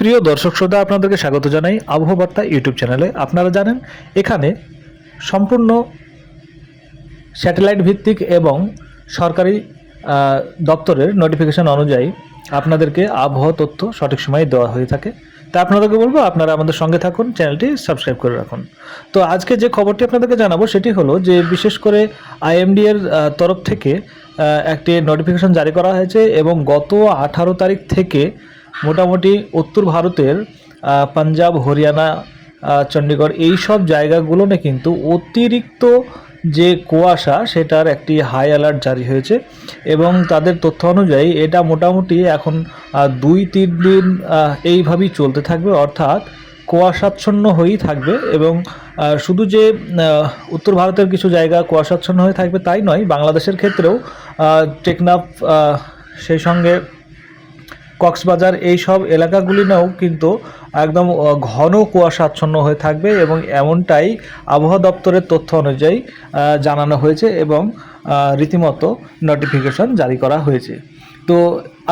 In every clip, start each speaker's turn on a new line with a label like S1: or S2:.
S1: প্রিয় দর্শক শ্রোতা, আপনাদেরকে স্বাগত জানাই আবহাওয়াবার্তা ইউটিউব চ্যানেলে। আপনারা জানেন, এখানে সম্পূর্ণ স্যাটেলাইট ভিত্তিক এবং সরকারি দপ্তরের নোটিফিকেশন অনুযায়ী আপনাদেরকে আবহাওয়া তথ্য সঠিক সময়ে দেওয়া হয়ে থাকে। তা আপনাদেরকে বলব, আপনারা আমাদের সঙ্গে থাকুন, চ্যানেলটি সাবস্ক্রাইব করে রাখুন। তো আজকে যে খবরটি আপনাদেরকে জানাব, সেটি হলো যে বিশেষ করে আইএমডি এর তরফ থেকে একটি নোটিফিকেশন জারি করা হয়েছে এবং গত আঠারো তারিখ থেকে মোটামুটি উত্তর ভারতের পাঞ্জাব, হরিয়ানা চণ্ডীগড় এই সব জায়গাগুলোতে কিন্তু অতিরিক্ত যে কুয়াশা সেটার একটি হাই অ্যালার্ট জারি হয়েছে এবং তাদের তথ্য অনুযায়ী এটা মোটামুটি এখন দুই তিন দিন এইভাবেই চলতে থাকবে অর্থাৎ কুয়াশাচ্ছন্ন হয়েই থাকবে এবং শুধু যে উত্তর ভারতের কিছু জায়গা কুয়াশাচ্ছন্ন হয়ে থাকবে তাই নয়, বাংলাদেশের ক্ষেত্রেও টেকনাফ সেই সঙ্গে কক্সবাজার, এই সব এলাকাগুলিতেও কিন্তু একদম ঘন কুয়াশাচ্ছন্ন হয়ে থাকবে এবং এমনটাই আবহাওয়া দপ্তরের তথ্য অনুযায়ী জানানো হয়েছে এবং রীতিমতো নোটিফিকেশন জারি করা হয়েছে। তো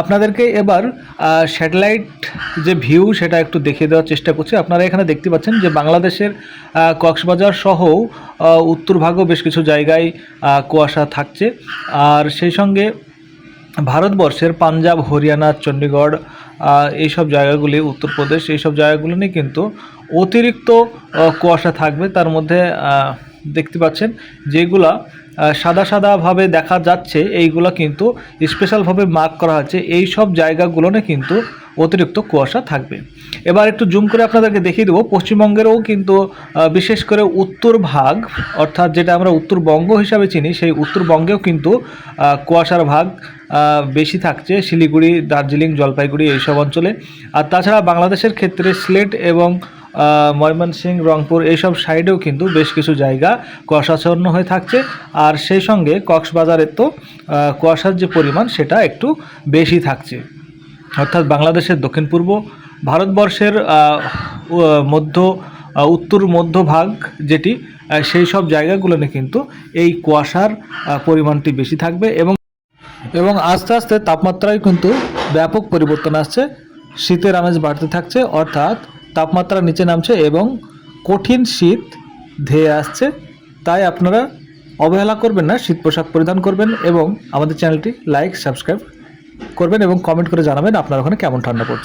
S1: আপনাদেরকে এবার স্যাটেলাইট যে ভিউ সেটা একটু দেখিয়ে দেওয়ার চেষ্টা করছি। আপনারা এখানে দেখতে পাচ্ছেন যে বাংলাদেশের কক্সবাজার সহ উত্তর ভাগও বেশ কিছু জায়গায় কুয়াশা থাকছে। আর সেই সঙ্গে ভারতবর্ষের পাঞ্জাব, হরিয়ানা, চণ্ডীগড় এইসব জায়গাগুলি, উত্তরপ্রদেশ, এইসব জায়গাগুলো নিয়ে কিন্তু অতিরিক্ত কুয়াশা থাকবে। তার মধ্যে দেখতে পাচ্ছেন, যেগুলা সাদা সাদাভাবে দেখা যাচ্ছে, এইগুলো কিন্তু স্পেশালভাবে মার্ক করা হচ্ছে এই সব জায়গাগুলোনে কিন্তু অতিরিক্ত কুয়াশা থাকবে। এবার একটু জুম করে আপনাদেরকে দেখিয়ে দেবো, পশ্চিমবঙ্গেরও কিন্তু বিশেষ করে উত্তর ভাগ, অর্থাৎ যেটা আমরা উত্তরবঙ্গ হিসাবে চিনি, সেই উত্তরবঙ্গেও কিন্তু কুয়াশার ভাগ বেশি থাকছে। শিলিগুড়ি, দার্জিলিং, জলপাইগুড়ি, এইসব অঞ্চলে। আর তাছাড়া বাংলাদেশের ক্ষেত্রে সিলেট এবং ময়মনসিংহ, রংপুর এইসব সাইডেও কিন্তু বেশ কিছু জায়গা কুয়াশাচ্ছন্ন হয়ে থাকছে। আর সেই সঙ্গে কক্সবাজারের তো কুয়াশার যে পরিমাণ সেটা একটু বেশি থাকছে। অর্থাৎ বাংলাদেশের দক্ষিণ পূর্ব ভারতবর্ষের মধ্য উত্তর মধ্যভাগ যেটি সেই সব জায়গাগুলোতে কিন্তু এই কুয়াশার পরিমাণটি বেশি থাকবে এবং এবং আস্তে আস্তে তাপমাত্রায় কিন্তু ব্যাপক পরিবর্তন আসছে। শীতের আমেজ বাড়তে থাকছে। অর্থাৎ তাপমাত্রা নিচে নামছে এবং কঠিন শীত ধেয়ে আসছে। তাই আপনারা অবহেলা করবেন না শীত পোশাক পরিধান করবেন এবং আমাদের চ্যানেলটি লাইক, সাবস্ক্রাইব করবেন এবং কমেন্ট করে জানাবেন আপনার ওখানে কেমন ঠান্ডা পড়ছে।